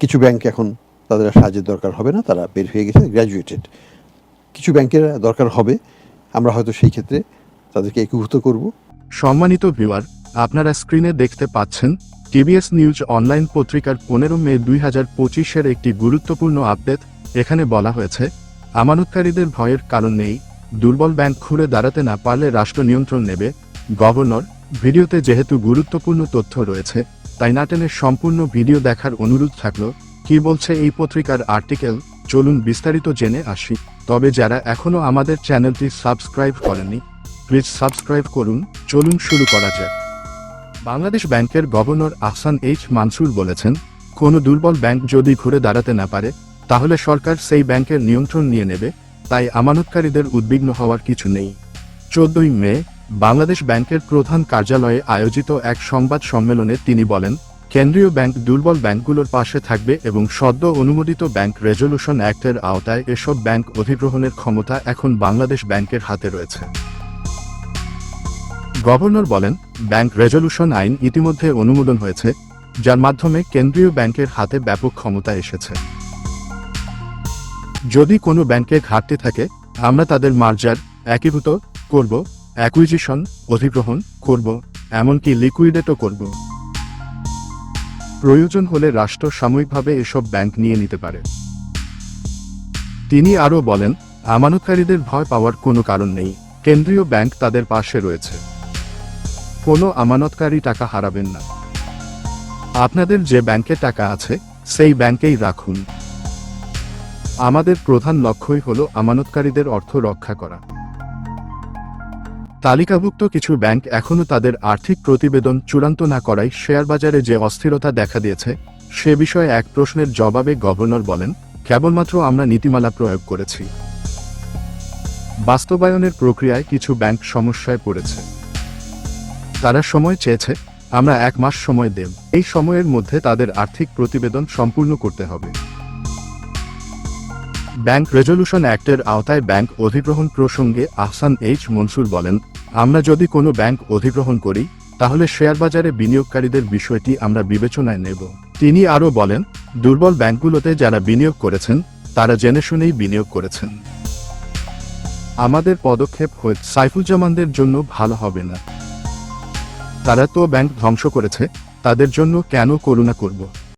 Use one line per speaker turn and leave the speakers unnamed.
কিছু ব্যাংক এখন তাদের সাহায্যের দরকার হবে না, তারা বের হয়ে গেছে গ্র্যাজুয়েটেড কিছু ব্যাংকের দরকার হবে, আমরা হয়তো সেই ক্ষেত্রে তাদেরকে একীভূত করব।
সম্মানিত ভিউয়ার আপনারা স্ক্রিনে দেখতে পাচ্ছেন টিবিএস নিউজ অনলাইন পত্রিকার পনেরো মে দুই হাজার পঁচিশের একটি গুরুত্বপূর্ণ আপডেট এখানে বলা হয়েছে, আমানতকারীদের ভয়ের কারণ নেই, দুর্বল ব্যাংক খুলে দাঁড়াতে না পারলে রাষ্ট্র নিয়ন্ত্রণ নেবে গভর্নর ভিডিওতে যেহেতু গুরুত্বপূর্ণ তথ্য রয়েছে তাই নাটেনের সম্পূর্ণ ভিডিও দেখার অনুরোধ থাকল, কি বলছে এই পত্রিকার আর্টিকেল, চলুন বিস্তারিত জেনে আসি। তবে যারা এখনও আমাদের চ্যানেলটি সাবস্ক্রাইব করেননি, প্লিজ সাবস্ক্রাইব করুন, চলুন শুরু করা যাক। বাংলাদেশ ব্যাংকের গভর্নর আহসান এইচ মানসুর বলেছেন, কোনো দুর্বল ব্যাংক যদি ঘুরে দাঁড়াতে না পারে, তাহলে সরকার সেই ব্যাংকের নিয়ন্ত্রণ নিয়ে নেবে, তাই আমানতকারীদের উদ্বিগ্ন হওয়ার কিছু নেই। চোদ্দই মে বাংলাদেশ ব্যাংকের প্রধান কার্যালয়ে আয়োজিত এক সংবাদ সম্মেলনে তিনি বলেন, কেন্দ্রীয় ব্যাংক দুর্বল ব্যাংকগুলোর পাশে থাকবে এবং সদ্য অনুমোদিত ব্যাংক রেজলিউশন অ্যাক্টের আওতায় এসব ব্যাংক অধিগ্রহণের ক্ষমতা এখন বাংলাদেশ ব্যাংকের হাতে রয়েছে। গভর্নর বলেন, ব্যাংক রেজলিউশন আইন ইতিমধ্যে অনুমোদন হয়েছে, যার মাধ্যমে কেন্দ্রীয় ব্যাংকের হাতে ব্যাপক ক্ষমতা এসেছে। যদি কোনো ব্যাংকে ঘাটতি থাকে, আমরা তাদের মার্জার একীভূত করব অ্যাকুইজিশন, অধিগ্রহণ করব, এমনকি লিকুইডেটও করব। প্রয়োজন হলে রাষ্ট্র সাময়িকভাবে এসব ব্যাংক নিয়ে নিতে পারে। তিনি আরও বলেন, আমানতকারীদের ভয় পাওয়ার কোনো কারণ নেই। কেন্দ্রীয় ব্যাংক তাদের পাশে রয়েছে। কোনো আমানতকারী টাকা হারাবেন না। আপনাদের যে ব্যাংকে টাকা আছে, সেই ব্যাংকেই রাখুন। আমাদের প্রধান লক্ষ্যই হল আমানতকারীদের অর্থ রক্ষা করা। তালিকাভুক্ত কিছু ব্যাংক এখনও তাদের আর্থিক প্রতিবেদন চূড়ান্ত না করায় শেয়ার বাজারে যে অস্থিরতা দেখা দিয়েছে, সে বিষয়ে এক প্রশ্নের জবাবে গভর্নর বলেন, কেবলমাত্র আমরা নীতিমালা প্রয়োগ করেছি। বাস্তবায়নের প্রক্রিয়ায় কিছু ব্যাংক সমস্যায় পড়েছে। তারা সময় চেয়েছে, আমরা এক মাস সময় দেব। এই সময়ের মধ্যে তাদের আর্থিক প্রতিবেদন সম্পূর্ণ করতে হবে। ব্যাংক রেজলিউশন অ্যাক্টের আওতায় ব্যাংক অধিগ্রহণ প্রসঙ্গে আহসান এইচ মনসুর বলেন, আমরা যদি কোনো ব্যাংক অধিগ্রহণ করি, তাহলে শেয়ার বাজারে বিনিয়োগকারীদের বিষয়টি আমরা বিবেচনায় নেব। তিনি আরও বলেন, দুর্বল ব্যাংকগুলোতে যারা বিনিয়োগ করেছেন, তারা জেনে শুনেই বিনিয়োগ করেছেন। আমাদের পদক্ষেপ হয়ে সাইফুজ্জামানদের জন্য ভালো হবে না। তারা তো ব্যাংক ধ্বংস করেছে, তাদের জন্য কেন করুণা করব?